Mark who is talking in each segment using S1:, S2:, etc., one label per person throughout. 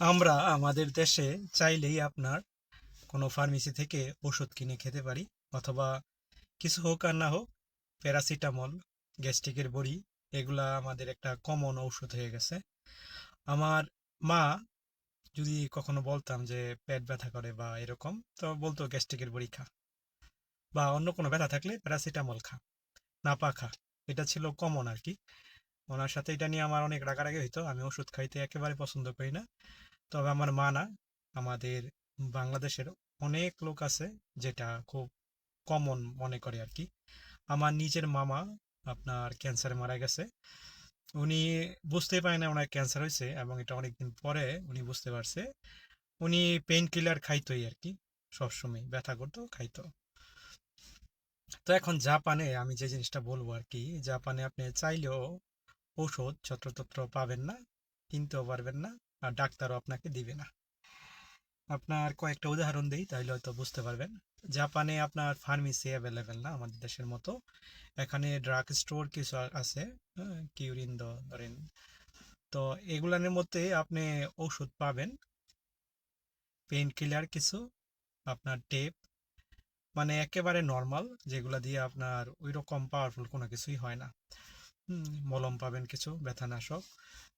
S1: আমরা আমাদের দেশে চাইলেই আপনার কোনো ফার্মেসি থেকে ওষুধ কিনে খেতে পারি, অথবা কিছু হোক আর না হোক প্যারাসিটামল গ্যাস্ট্রিকের বড়ি, এগুলা আমাদের একটা কমন ঔষধ হয়ে গেছে। আমার মা যদি কখনো বলতাম যে পেট ব্যথা করে বা এরকম, তো বলতো গ্যাস্ট্রিকের বড়ি খা, বা অন্য কোনো ব্যথা থাকলে প্যারাসিটামল খা নাপা খা, এটা ছিল কমন আর কি। ওনার সাথে এটা নিয়ে আমার অনেক রাগারাগি হইতো, আমি ওষুধ খাইতে একেবারে পছন্দ করি না। তবে আমার মা না, আমাদের বাংলাদেশের অনেক লোক আছে যেটা খুব কমন মনে করে আর কি আমার নিজের মামা আপনার ক্যান্সারে মারা গেছে। উনি বুঝতেই পারে না ওনার ক্যান্সার হয়েছে এবং এটা অনেকদিন পরে উনি বুঝতে পারছে। উনি পেইন কিলার খাইতোই আর কি সবসময় ব্যথা করতো, খাইতো। তো এখন জাপানে আমি যে জিনিসটা বলব আর কি জাপানে আপনি চাইলেও ঔষধ যত্রতত্র পাবেন না, কিনতেও পারবেন না। আর ডাক্তারও আপনাকে দিবে না। আপনার কয়েকটা উদাহরণ দিই তাহলে হয়তো বুঝতে পারবেন। জাপানে আপনার ফার্মেসি অ্যাভেলেবেল না আমাদের দেশের মতো। এখানে ড্রাগ স্টোর কিছু আছে হ্যাঁ, কিউরিন্দ ধরেন। তো এগুলানের মধ্যে আপনি ওষুধ পাবেন। পেইন কিলার কিছু আপনার টেপ। মানে একেবারে নর্মাল যেগুলা দিয়ে আপনার ওই রকম পাওয়ারফুল কোনো কিছুই হয় না। মলম পাবেন কিছু, ব্যথানাশক।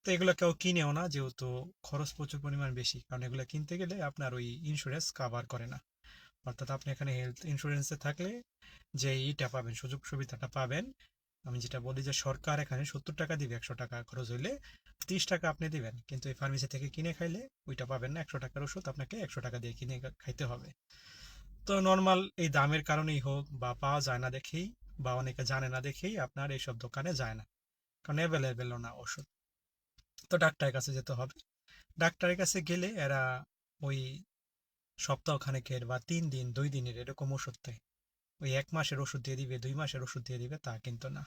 S1: তো এগুলো কেউ কিনেও না, যেহেতু খরচ প্রচুর পরিমাণ বেশি। কারণ এগুলো কিনতে গেলে আপনার ওই ইন্স্যুরেন্স কাভার করে না। অর্থাৎ আপনি এখানে হেলথ ইন্স্যুরেন্সে থাকলে যে এইটা পাবেন, সুযোগ সুবিধাটা পাবেন, আমি যেটা বলি যে সরকার এখানে সত্তর টাকা দিবে, একশো টাকা খরচ হইলে তিরিশ টাকা আপনি দিবেন। কিন্তু এই ফার্মেসি থেকে কিনে খাইলে ওইটা পাবেন না, একশো টাকার ওষুধ আপনাকে একশো টাকা দিয়ে কিনে খাইতে হবে। তো নর্মাল এই দামের কারণেই হোক বা পাওয়া যায় না দেখেই বা অনেকে জানে না দেখেই আপনার এইসব দোকানে যায় না। কারণ অ্যাভেলেবেলও না ওষুধ। তো ডাক্তারের কাছে যেতে হবে। ডাক্তারের কাছে গেলে এরা ওই সপ্তাহখানেকের বা তিন দিন, দুই দিনের এরকম ওষুধ দেয়। ওই এক মাসের ওষুধ দিয়ে দিবে, দুই মাসের ওষুধ দিয়ে দিবে, তা কিন্তু না।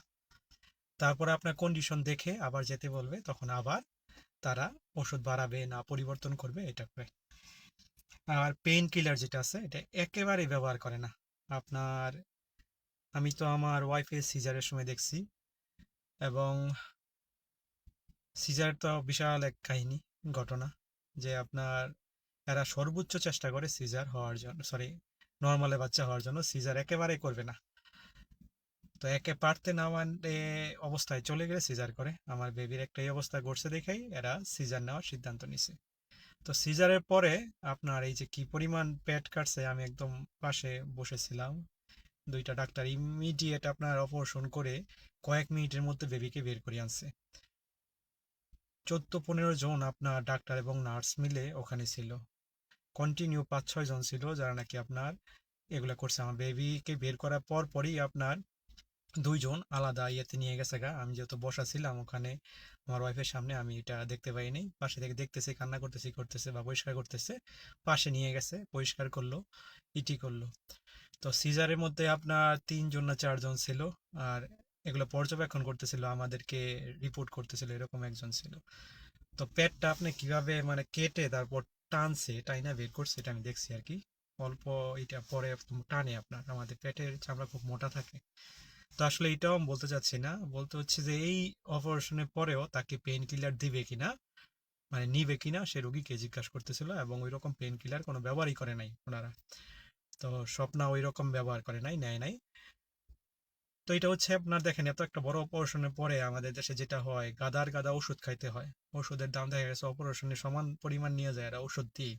S1: তারপরে আপনার কন্ডিশন দেখে আবার যেতে বলবে, তখন আবার তারা ওষুধ বাড়াবে না পরিবর্তন করবে, এটা করে আর পেইন কিলার যেটা আছে, এটা একেবারেই ব্যবহার করে না। আপনার আমি তো আমার ওয়াইফের সিজারের সময় দেখছি এবং সিজার তো বিশাল এক কাহিনী, ঘটনা যে আপনার এরা সর্বোচ্চ চেষ্টা করে সিজার হওয়ার জন্য সরি নর্মালে বাচ্চা হওয়ার জন্য সিজার একেবারেই করবে না। তো একে পারতে না মানে অবস্থায় চলে গেলে সিজার করে। আমার বেবির একটা এই অবস্থা ঘটছে দেখেই এরা সিজার নেওয়ার সিদ্ধান্ত নিছে। তো সিজারের পরে আপনার এই যে কি পরিমাণ পেট কাটছে আমি একদম পাশে বসেছিলাম। দুইটা ডাক্তার ইমিডিয়েট আপনার অপারেশন করে কয়েক মিনিটের মধ্যে বেবিকে বের করে আনছে। চোদ্দ পনেরো জন আপনার ডাক্তার এবং নার্স মিলে ওখানে ছিল। কন্টিনিউ পাঁচ ছয় জন ছিল যারা নাকি আপনার এগুলো করছে। আমার বেবিকে বের করার পর পরই আপনার দুইজন আলাদা ইয়েতে নিয়ে গেছে গা। আমি যেহেতু বসা ছিলাম ওখানে, আমার ওয়াইফের সামনে আমি এটা দেখতে পাইনি। পাশে থেকে দেখতেছি, কান্না করতেছি, করতেছে বা পরিষ্কার করতেছে। পাশে নিয়ে গেছে, পরিষ্কার করল, ইটি করল। তো সিজারের মধ্যে আপনার তিনজন না চারজন ছিল আর এগুলো পর্যবেক্ষণ করতেছিল, আমাদেরকে রিপোর্ট করতেছিল, এরকম একজন ছিল। তো পেটটা আপনি কীভাবে মানে কেটে তারপর টানছে টাইনা বের করছে, এটা আমি দেখছি আর কি। অল্প এটা পরে টানে আপনার, আমাদের পেটের চামড়া খুব মোটা থাকে। তো আসলে এটাও আমি বলতে চাচ্ছি না, বলতে হচ্ছে যে এই অপারেশনের পরেও তাকে পেন কিলার দিবে কিনা মানে নিবে কিনা, সে রোগীকে জিজ্ঞাসা করতেছিল এবং ওই রকম পেইন কিলার কোনো ব্যবহারই করে নাই ওনারা। তো স্বপ্না ওই রকম ব্যবহার করে, নাই? নেয় নাই? তো এটা হচ্ছে আপনার দেখেন, এত একটা বড় অপারেশনের পরে আমাদের দেশে যেটা হয়, গাদার গাদা ওষুধ খাইতে হয়। ওষুধের দাম দেখা গেছে অপারেশনের সমান পরিমাণ নিয়ে যায় এরা ওষুধ দিয়ে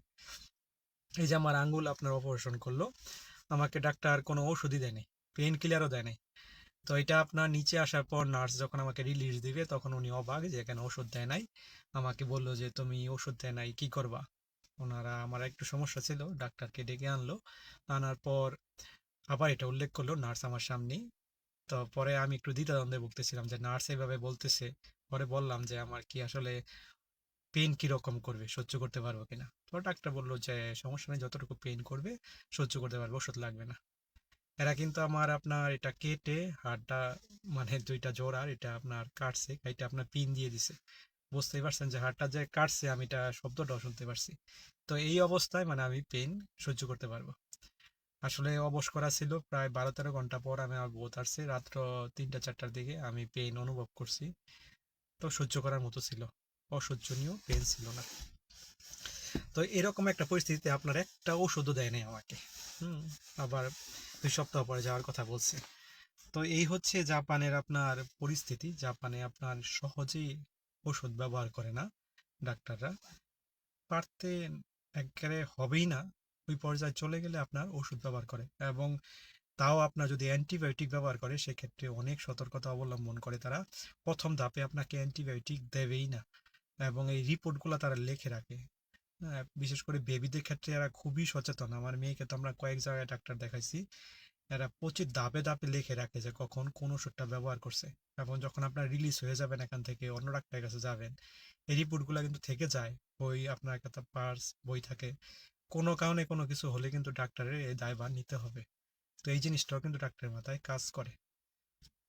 S1: এই যে আমার আঙ্গুল আপনার অপারেশন করল, আমাকে ডাক্তার কোনো ওষুধই দেয় পেন কিলারও দেয়নি। তো এটা আপনার নিচে আসার পর নার্স যখন আমাকে রিলিজ দিবে, তখন উনি অবাক যে এখানে ওষুধ দেয় নাই। আমাকে বলল যে, তুমি ওষুধ দেয় নাই, কি করবা? ওনারা আমার একটু সমস্যা ছিল, ডাক্তারকে ডেকে আনলো। আনার পর আবার এটা উল্লেখ করল, নার্স আমার সামনেই তো পরে আমি একটু দ্বিধাদ্বন্দ্বে ভুগতেছিলাম যে নার্স এইভাবে বলতেছে। পরে বললাম যে, আমার কি আসলে পেন কীরকম করবে? সহ্য করতে পারব কিনা? তো ডাক্তার বলল যে, সমস্যা নেই, যতটুকু পেন করবে, সহ্য করতে পারব, ওষুধ লাগবে না। এরা কিন্তু আমার আপনার এটা কেটে হাড়টা মানে দুইটা জোড়ার, এটা আপনার কাটছে, এটা আপনার পিন দিয়ে দিছে। বুঝতেই পারছেন যে হাড়টা যে কাটছে, আমি এটা শব্দটাও শুনতে পারছি। তো এই অবস্থায় মানে আমি পেন সহ্য করতে পারব। আসলে অবশ করা ছিল, প্রায় বারো তেরো ঘণ্টা পর আমি আমার বোধ আসছে রাত্র তিনটা, চারটার দিকে আমি পেন অনুভব করছি। তো সহ্য করার মতো ছিল। অসহ্যনীয় পেন ছিল না। তো এরকম একটা পরিস্থিতিতে আপনার একটা ওষুধও দেয় নাই আমাকে। হুম, আবার দুই সপ্তাহ পরে যাওয়ার কথা বলছে। তো এই হচ্ছে জাপানের আপনার পরিস্থিতি। জাপানে আপনার সহজেই ওষুধ ব্যবহার করে না ডাক্তাররা। পারতে একেবারে হবেই না, ওই পর্যায়ে চলে গেলে আপনার ওষুধ ব্যবহার করে এবং তাও আপনার যদি অ্যান্টিবায়োটিক ব্যবহার করে, সেক্ষেত্রে অনেক সতর্কতা অবলম্বন করে তারা। প্রথম ধাপে আপনাকে অ্যান্টিবায়োটিক দেবেই না এবং এই রিপোর্টগুলো তারা লেখে রাখে। হ্যাঁ বিশেষ করে বেবিদের ক্ষেত্রে এরা খুবই সচেতন। আমার মেয়েকে তো আমরা কয়েক জায়গায় ডাক্তার দেখাইছি। এরা প্রচুর ধাপে ধাপে লিখে রাখে যে কখন কোন ওষুধটা ব্যবহার করছে। এবং যখন আপনার রিলিজ হয়ে যাবেন এখান থেকে, অন্য ডাক্তারের কাছে যাবেন, এই রিপোর্টগুলো কিন্তু থেকে যায়, বই, আপনার কাছে পার্স বই থাকে। কোনো কারণে কোনো কিছু হলে কিন্তু ডাক্তারের এই দায়ভার নিতে হবে। তো এই জিনিসটাও কিন্তু ডাক্তারের মাথায় কাজ করে।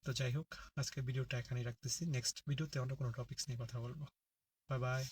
S1: তো যাই হোক আজকে ভিডিওটা এখানেই রাখতেছি। নেক্সট ভিডিওতে অন্য কোনো টপিকস নিয়ে কথা বলব। Bye bye